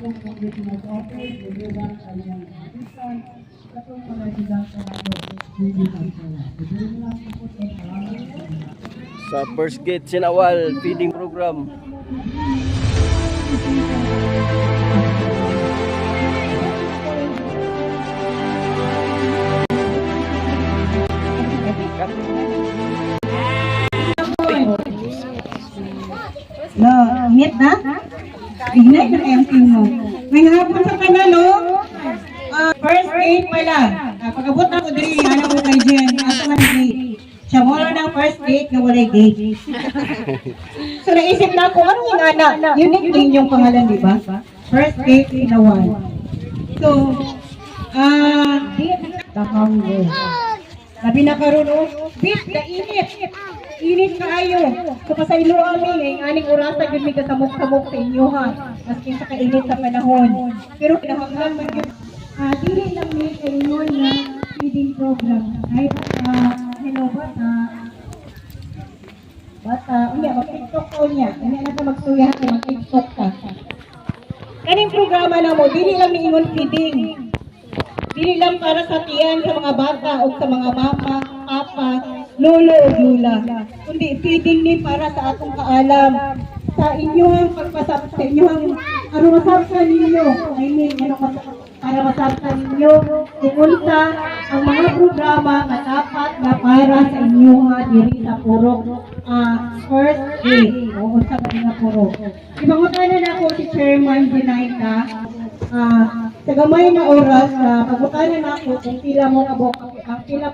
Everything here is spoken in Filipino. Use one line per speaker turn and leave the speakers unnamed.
atong Congressman's office, Lulugan, kanyang assistant, katong mga resident sa ato, hindi. Pwede mo lang po sa.
Sa first gate Sinawal feeding program
init na? Ignite na MP mo. May hapon sa kanalo. Ah, first aid pala. Uh, pagabot na ko diri, ano ko kay Jen. Asa man gate. Siya mo ng first aid nga walay gate. so naisip na ako, ano yung ana? Unique din yung pangalan, di ba? First aid Sinawal. So, ah, Tahanggo. Labi na karon oh, bit ka init. Init kaayo. So pasaylo ami ngay aning orasa gyud mi kasamok-samok sa inyo ha. Maski sa kainit sa panahon. Pero kinahanglan man gyud ah dili lang mi inyo na feeding program. Ay uh, hello bata. Bata, unya mag-TikTok ko niya. Unya na ka magsuya ka mag-TikTok ka. Kaning programa na mo, dili lang ni ingon feeding. Dili lang para sa tiyan sa mga bata o sa mga mama, papa, lolo o lula. Kundi feeding ni para sa atong kaalam. Sa inyong pagpasap, sa inyong ano masabtan ninyo. I mean, ano para masabtan ninyo kung unsa ang mga programa nga dapat na para sa inyo nga diri sa purok ah, first aid o ba nga purok. Ibangutanan ako si Chairman Dinaita Ah, sa gamay na oras na pagutanan ako kung pila mo abok ang pila